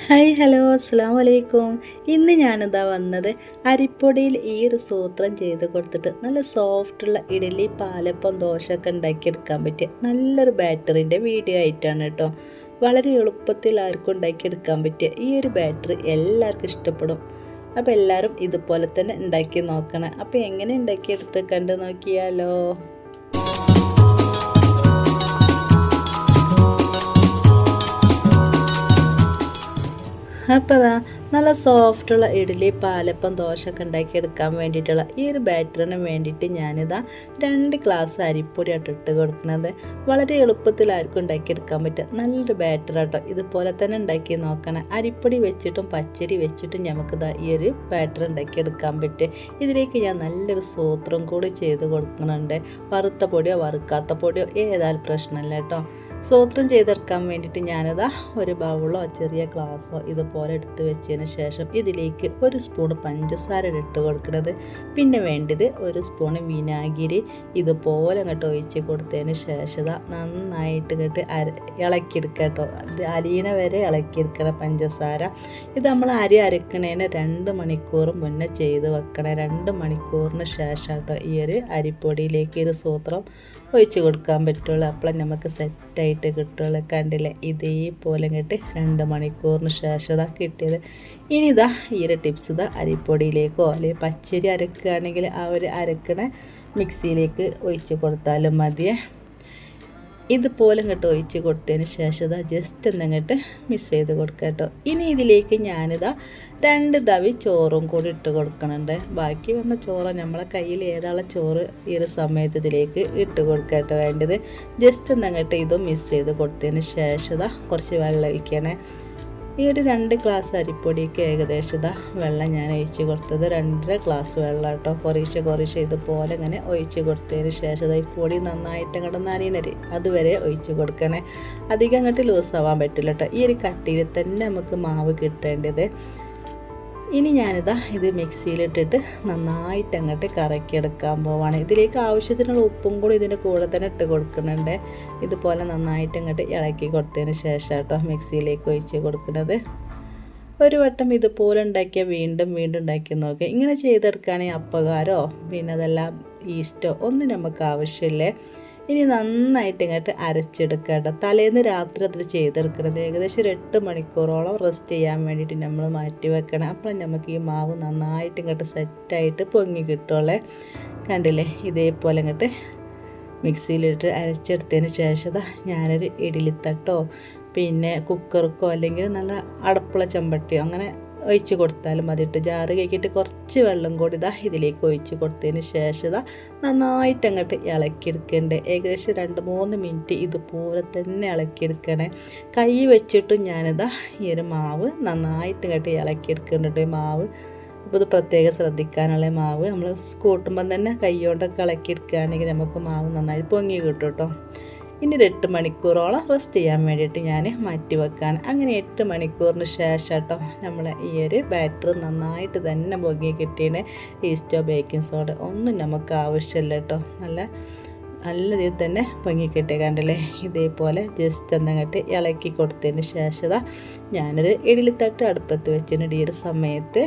Hi hello അസ്സാം വലൈക്കും ഇന്ന് ഞാനിതാ വന്നത് അരിപ്പൊടിയിൽ ഈ ഒരു സൂത്രം ചെയ്ത് കൊടുത്തിട്ട് നല്ല സോഫ്റ്റുള്ള ഇഡലി പാലപ്പം ദോശയൊക്കെ ഉണ്ടാക്കിയെടുക്കാൻ പറ്റിയ നല്ലൊരു ബാറ്ററിന്റെ വീഡിയോ ആയിട്ടാണ് കേട്ടോ. വളരെ എളുപ്പത്തിൽ ആർക്കും ഉണ്ടാക്കിയെടുക്കാൻ പറ്റിയ ഈ ഒരു ബാറ്ററി എല്ലാവർക്കും ഇഷ്ടപ്പെടും. അപ്പോൾ എല്ലാവരും ഇതുപോലെ തന്നെ ഉണ്ടാക്കി നോക്കണം. അപ്പോൾ എങ്ങനെ ഉണ്ടാക്കിയെടുത്ത് കണ്ട് നോക്കിയാലോ. അപ്പോൾ അതാ നല്ല സോഫ്റ്റുള്ള ഇഡ്ഡലി പാലപ്പം ദോശയൊക്കെ ഉണ്ടാക്കിയെടുക്കാൻ വേണ്ടിയിട്ടുള്ള ഈ ഒരു ബാറ്ററിന് വേണ്ടിയിട്ട് ഞാനിതാ രണ്ട് ഗ്ലാസ് അരിപ്പൊടി ഇട്ട് കൊടുക്കുന്നത്. വളരെ എളുപ്പത്തിൽ ആർക്കും ഉണ്ടാക്കിയെടുക്കാൻ പറ്റുക നല്ലൊരു ബാറ്റർ ആട്ടോ ഇതുപോലെ തന്നെ ഉണ്ടാക്കി നോക്കണം. അരിപ്പൊടി വെച്ചിട്ടും പച്ചരി വെച്ചിട്ടും നമുക്കിതാ ഈ ഒരു ബാറ്റർ ഉണ്ടാക്കിയെടുക്കാൻ പറ്റും. ഇതിലേക്ക് ഞാൻ നല്ലൊരു സൂത്രം കൂടി ചെയ്ത് കൊടുക്കുന്നുണ്ട് വറുത്ത പൊടിയോ വറുക്കാത്ത പൊടിയോ ഏതായാലും പ്രശ്നമില്ല കേട്ടോ. സൂത്രം ചെയ്തെടുക്കാൻ വേണ്ടിയിട്ട് ഞാനിതാ ഒരു ബൗളോ ചെറിയ ഗ്ലാസ്സോ ഇതുപോലെ എടുത്ത് വെച്ചതിന് ശേഷം ഇതിലേക്ക് ഒരു സ്പൂൺ പഞ്ചസാര ഇട്ട് കൊടുക്കുന്നത്. പിന്നെ വേണ്ടത് ഒരു സ്പൂൺ വിനാഗിരി ഇതുപോലെ അങ്ങോട്ട് ഒഴിച്ച് കൊടുത്തതിന് ശേഷം നന്നായിട്ട് ഇങ്ങോട്ട് അര ഇളക്കിയെടുക്കുക കേട്ടോ. ഇത് അരിയണ വരെ ഇളക്കിയെടുക്കണം പഞ്ചസാര. ഇത് നമ്മൾ അരി അരക്കണേന് രണ്ട് മണിക്കൂർ മുന്നേ ചെയ്ത് വെക്കണേ. രണ്ട് മണിക്കൂറിന് ശേഷം കേട്ടോ ഈ ഒരു അരിപ്പൊടിയിലേക്ക് ഒരു സൂത്രം ഒഴിച്ച് കൊടുക്കാൻ പറ്റുള്ളൂ. അപ്പോൾ നമുക്ക് സെറ്റായിട്ട് കിട്ടുള്ളൂ. കണ്ടില്ലേ? ഇതേപോലെ ഇങ്ങോട്ട് രണ്ട് മണിക്കൂറിന് ശേഷം ഇതാ കിട്ടിയത്. ഇനി ഇതാ ഈ ഒരു ടിപ്സ് ഇതാ അരിപ്പൊടിയിലേക്കോ അല്ലെങ്കിൽ പച്ചരി അരക്കുകയാണെങ്കിൽ ആ ഒരു അരക്കണ മിക്സിയിലേക്ക് ഒഴിച്ച് കൊടുത്താലും മതിയേ. ഇതുപോലെ ഇങ്ങോട്ട് ഒഴിച്ച് കൊടുത്തതിന് ശേഷം ഇതാ ജസ്റ്റ് ഒന്നിങ്ങോട്ട് മിക്സ് ചെയ്ത് കൊടുക്കുക കേട്ടോ. ഇനി ഇതിലേക്ക് ഞാനിതാ രണ്ട് തവി ചോറും കൂടി ഇട്ട് കൊടുക്കണുണ്ട്. ബാക്കി വന്ന ചോറ് നമ്മളെ കയ്യിൽ ഏതാളെ ചോറ് ഈ ഒരു സമയത്ത് ഇതിലേക്ക് ഇട്ട് കൊടുക്കുക കേട്ടോ വേണ്ടത്. ജസ്റ്റ് ഒന്നങ്ങോട്ട് ഇതും മിക്സ് ചെയ്ത് കൊടുത്തതിന് ശേഷം ഇതാ കുറച്ച് വെള്ളം ഒഴിക്കണേ. ഈ ഒരു രണ്ട് ഗ്ലാസ് അരിപ്പൊടിക്ക് ഏകദേശം വെള്ളം ഞാൻ ഒഴിച്ച് കൊടുത്തത്. രണ്ടര ഗ്ലാസ് വെള്ളം കേട്ടോ. കുറേശ്ശെ കുറേശ്ശെ ഇതുപോലെ ഇങ്ങനെ ഒഴിച്ച് കൊടുത്തതിന് ശേഷം ഈ പൊടി നന്നായിട്ട് അങ്ങോട്ട് നനീനരി അതുവരെ ഒഴിച്ച് കൊടുക്കണേ. അധികം അങ്ങോട്ട് ലൂസ് ആവാൻ പറ്റില്ല കേട്ടോ. ഈ ഒരു കട്ടിയിൽ തന്നെ നമുക്ക് മാവ് കിട്ടേണ്ടത് ഇനി ഞാനിതാ ഇത് മിക്സിയിലിട്ടിട്ട് നന്നായിട്ട് അങ്ങോട്ട് കറക്കിയെടുക്കാൻ പോവാണ്. ഇതിലേക്ക് ആവശ്യത്തിനുള്ള ഉപ്പും കൂടി ഇതിന്റെ കൂടെ തന്നെ ഇട്ട് കൊടുക്കുന്നുണ്ട്. ഇതുപോലെ നന്നായിട്ട് അങ്ങോട്ട് ഇളക്കി കൊടുത്തതിന് ശേഷം കേട്ടോ മിക്സിയിലേക്ക് ഒഴിച്ച് കൊടുക്കുന്നത്. ഒരു വട്ടം ഇതുപോലെ ഉണ്ടാക്കിയാൽ വീണ്ടും വീണ്ടും ഉണ്ടാക്കി നോക്കുക ഇങ്ങനെ ചെയ്തെടുക്കുകയാണെങ്കിൽ അപ്പകാരോ പിന്നെ അതെല്ലാം ഈസ്റ്റോ ഒന്നും നമുക്ക് ആവശ്യമില്ലേ? ഇനി നന്നായിട്ട് ഇങ്ങോട്ട് അരച്ചെടുക്കുക കേട്ടോ. തലേന്ന് രാത്രി അത് ചെയ്തെടുക്കണത് ഏകദേശം ഒരു എട്ട് മണിക്കൂറോളം റെസ്റ്റ് ചെയ്യാൻ വേണ്ടിയിട്ട് നമ്മൾ മാറ്റി വെക്കണം. അപ്പോൾ നമുക്ക് ഈ മാവ് നന്നായിട്ട് ഇങ്ങോട്ട് സെറ്റായിട്ട് പൊങ്ങി കിട്ടുള്ളേ. കണ്ടില്ലേ? ഇതേപോലെ ഇങ്ങോട്ട് മിക്സിയിലിട്ട് അരച്ചെടുത്തതിന് ശേഷം ഞാനൊരു ഇഡലിത്തട്ടോ പിന്നെ കുക്കർക്കോ അല്ലെങ്കിൽ നല്ല അടപ്പുള്ള ചെമ്പട്ടിയോ അങ്ങനെ ഒഴിച്ച് കൊടുത്താലും മതി. ഇട്ട് ജാറ് കേക്കിയിട്ട് കുറച്ച് വെള്ളം കൂടി ഇതാ ഇതിലേക്ക് ഒഴിച്ച് കൊടുത്തതിന് ശേഷം ഇതാ നന്നായിട്ട് അങ്ങോട്ട് ഇളക്കിയെടുക്കണ്ടേ. ഏകദേശം രണ്ട് മൂന്ന് മിനിറ്റ് ഇതുപോലെ തന്നെ ഇളക്കിയെടുക്കണേ. കൈ വെച്ചിട്ടും ഞാനിതാ ഈ ഒരു മാവ് നന്നായിട്ട് ഇങ്ങോട്ട് ഇളക്കിയെടുക്കുന്നുണ്ട്. മാവ് അപ്പോൾ ഇത് പ്രത്യേകം ശ്രദ്ധിക്കാനുള്ള മാവ് നമ്മൾ കൂട്ടുമ്പം തന്നെ കൈ കൊണ്ടൊക്കെ ഇളക്കിയെടുക്കുകയാണെങ്കിൽ നമുക്ക് മാവ് നന്നായി പൊങ്ങി കിട്ടും കേട്ടോ. ഇനി ഒരു എട്ട് മണിക്കൂറോളം റെസ്റ്റ് ചെയ്യാൻ വേണ്ടിയിട്ട് ഞാൻ മാറ്റി വെക്കുകയാണ് അങ്ങനെ എട്ട് മണിക്കൂറിന് ശേഷം കേട്ടോ നമ്മൾ ഈ ഒരു ബാറ്ററി നന്നായിട്ട് തന്നെ പൊങ്ങി കിട്ടിയാണ് ഈസ്റ്റോ ബേക്കിംഗ് സോഡ ഒന്നും നമുക്ക് ആവശ്യമില്ല കേട്ടോ. നല്ല നല്ല രീതിയിൽ തന്നെ പൊങ്ങി കിട്ടിയ കണ്ടല്ലേ? ഇതേപോലെ ജസ്റ്റ് എന്നങ്ങട്ട് ഇളക്കി കൊടുത്തതിന് ശേഷം ഞാനൊരു ഇഡലിത്തട്ട് അടുപ്പത്ത് വെച്ചിട്ടുണ്ട് ഈ ഒരു സമയത്ത്.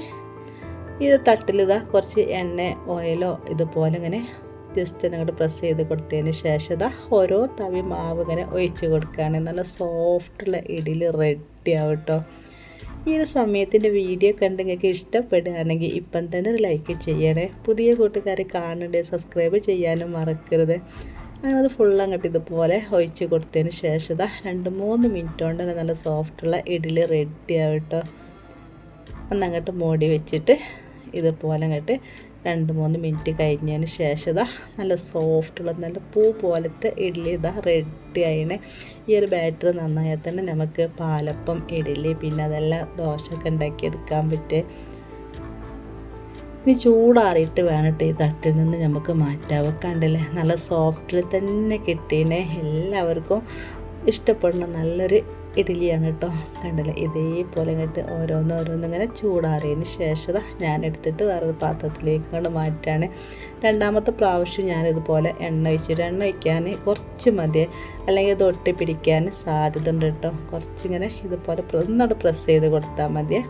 ഇത് തട്ടിലിതാ കുറച്ച് എണ്ണ ഓയിലോ ഇതുപോലെ ഇങ്ങനെ ജസ്റ്റ് അങ്ങോട്ട് പ്രസ് ചെയ്ത് കൊടുത്തതിന് ശേഷം ഓരോ തവി മാവ് ഇങ്ങനെ ഒഴിച്ച് കൊടുക്കുകയാണ് നല്ല സോഫ്റ്റുള്ള ഇഡലി റെഡി ആവും കേട്ടോ ഈ ഒരു സമയത്തിന്റെ വീഡിയോ കണ്ട് നിങ്ങൾക്ക് ഇഷ്ടപ്പെടുകയാണെങ്കിൽ ഇപ്പം തന്നെ ഒരു ലൈക്ക് ചെയ്യണേ. പുതിയ കൂട്ടുകാർ കാണണ്ടേ? സബ്സ്ക്രൈബ് ചെയ്യാനും മറക്കരുത്. അങ്ങനെ അത് ഫുൾ അങ്ങോട്ട് ഇതുപോലെ ഒഴിച്ച് കൊടുത്തതിന് ശേഷം രണ്ട് മൂന്ന് മിനിറ്റ് കൊണ്ട് തന്നെ നല്ല സോഫ്റ്റുള്ള ഇഡലി റെഡി ആവും കേട്ടോ ഒന്നങ്ങോട്ട് മോടി വെച്ചിട്ട് ഇതുപോലെ അങ്ങോട്ട് രണ്ട് മൂന്ന് മിനിറ്റ് കഴിഞ്ഞതിന് ശേഷം ഇതാ നല്ല സോഫ്റ്റുള്ള നല്ല പൂ പോലത്തെ ഇഡ്ഡലി ഇതാ റെഡി ആയിണേ ഈ ഒരു ബാറ്റർ നന്നായാൽ തന്നെ നമുക്ക് പാലപ്പം ഇഡ്ഡലി പിന്നെ അതെല്ലാം ദോശയൊക്കെ ഉണ്ടാക്കിയെടുക്കാൻ പറ്റും. ഇനി ചൂടാറിയിട്ട് വേണിട്ട് ഈ തട്ടിൽ നിന്ന് നമുക്ക് മാറ്റാവൊക്കെ ഉണ്ടല്ലേ നല്ല സോഫ്റ്റിൽ തന്നെ കിട്ടിയേ എല്ലാവർക്കും ഇഷ്ടപ്പെടുന്ന നല്ലൊരു ഇഡ്ഡലിയാണ് കേട്ടോ. കണ്ടില്ലേ? ഇതേപോലെ ഇങ്ങോട്ട് ഓരോന്ന് ഇങ്ങനെ ചൂടാറിയതിന് ശേഷം ഞാൻ എടുത്തിട്ട് വേറൊരു പാത്രത്തിലേക്ക് കൊണ്ട് മാറ്റാണ്. രണ്ടാമത്തെ പ്രാവശ്യം ഞാനിതുപോലെ എണ്ണ ഒഴിച്ചിട്ട് എണ്ണ ഒഴിക്കാൻ കുറച്ച് മതി. അല്ലെങ്കിൽ ഇത് ഒട്ടിപ്പിടിക്കാൻ സാധ്യത ഉണ്ട് കേട്ടോ. കുറച്ചിങ്ങനെ ഇതുപോലെ ഒന്നോട് പ്രസ് ചെയ്ത് കൊടുത്താൽ മതിയേ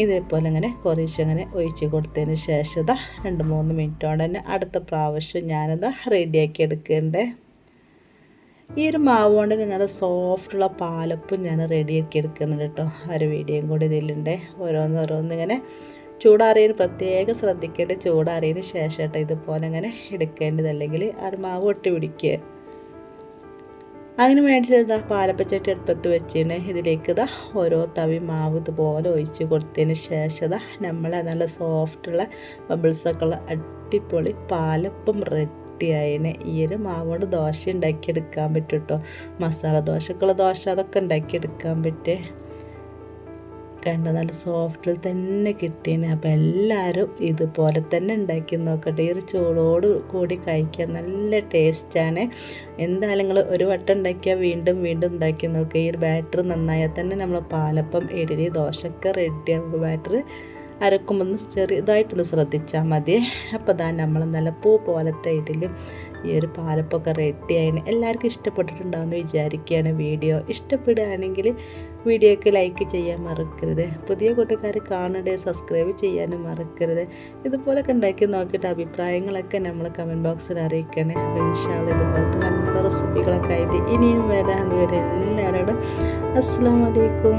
ഇതേപോലെ ഇങ്ങനെ കുറേശ്ശെ അങ്ങനെ ഒഴിച്ച് കൊടുത്തതിന് ശേഷം രണ്ട് മൂന്ന് മിനിറ്റ് കൊണ്ട് തന്നെ അടുത്ത പ്രാവശ്യം ഞാനിത് റെഡിയാക്കി എടുക്കണ്ടേ. ഈ ഒരു മാവ് നല്ല സോഫ്റ്റുള്ള പാലപ്പും ഞാൻ റെഡിയാക്കി എടുക്കുന്നുണ്ട് കേട്ടോ. ഒരു വീഡിയോയും കൂടി ഇതിലുണ്ട്. ഓരോന്ന് ഓരോന്ന് ഇങ്ങനെ ചൂടാറിയതിന് പ്രത്യേകം ശ്രദ്ധിക്കേണ്ടത് ചൂടാറിയതിന് ശേഷം കേട്ടോ ഇതുപോലെ ഇങ്ങനെ എടുക്കേണ്ടത്. അല്ലെങ്കിൽ ആ ഒരു മാവ് ഒട്ടി പിടിക്കുക. അതിന് വേണ്ടിയിട്ട് ഇതാ പാലപ്പച്ചട്ടി അടുപ്പത്ത് വെച്ചിട്ട് ഇതിലേക്ക് ഇതാ ഓരോ തവി മാവ് ഇതുപോലെ ഒഴിച്ച് കൊടുത്തതിന് ശേഷം ഇതാ നമ്മൾ നല്ല സോഫ്റ്റുള്ള ബബിൾസൊക്കെ ഉള്ള അടിപൊളി പാലപ്പം റെഡിയായിന് ഈ ഒരു മാവോട് ദോശ ഉണ്ടാക്കിയെടുക്കാൻ പറ്റും കേട്ടോ മസാല ദോശക്കുള്ള ദോശ അതൊക്കെ ഉണ്ടാക്കിയെടുക്കാൻ പറ്റേ. കണ്ട നല്ല സോഫ്റ്റിൽ തന്നെ കിട്ടീന്. അപ്പം എല്ലാവരും ഇതുപോലെ തന്നെ ഉണ്ടാക്കി നോക്കട്ടെ. ഈ ഒരു ചൂടോട് കൂടി കഴിക്കാൻ നല്ല ടേസ്റ്റാണ്. എന്തായാലും നിങ്ങൾ ഒരു വട്ടം ഉണ്ടാക്കിയാൽ വീണ്ടും വീണ്ടും ഉണ്ടാക്കി നോക്കുക ഈ ഒരു ബാറ്റർ നന്നായാൽ തന്നെ നമ്മൾ പാലപ്പം ഇഡലി ദോശയൊക്കെ റെഡിയാകും ബാറ്റർ അരക്കുമ്പോൾ ചെറിയതായിട്ടൊന്ന് ശ്രദ്ധിച്ചാൽ മതി. അപ്പോൾ ദാ നമ്മൾ നല്ല പൂ പോലത്തെ ഇതിൽ ഈ ഒരു പാലപ്പൊക്കെ റെഡിയായിന് എല്ലാവർക്കും ഇഷ്ടപ്പെട്ടിട്ടുണ്ടാവുമെന്ന് വിചാരിക്കുകയാണ് വീഡിയോ. ഇഷ്ടപ്പെടുകയാണെങ്കിൽ വീഡിയോക്ക് ലൈക്ക് ചെയ്യാൻ മറക്കരുത്. പുതിയ കൂട്ടുകാർ കാണണ്ടേ സബ്സ്ക്രൈബ് ചെയ്യാനും മറക്കരുത്. ഇതുപോലൊക്കെ ഉണ്ടാക്കി നോക്കിയിട്ട് അഭിപ്രായങ്ങളൊക്കെ നമ്മൾ കമന്റ് ബോക്സിൽ അറിയിക്കണേ. അപ്പോൾ ഇൻഷാൽ ഇതുപോലത്തെ നല്ല നല്ല റെസിപ്പികളൊക്കെ ആയിട്ട് ഇനിയും വരാൻ വരെ എല്ലാവരോടും അസ്സാം വലൈക്കും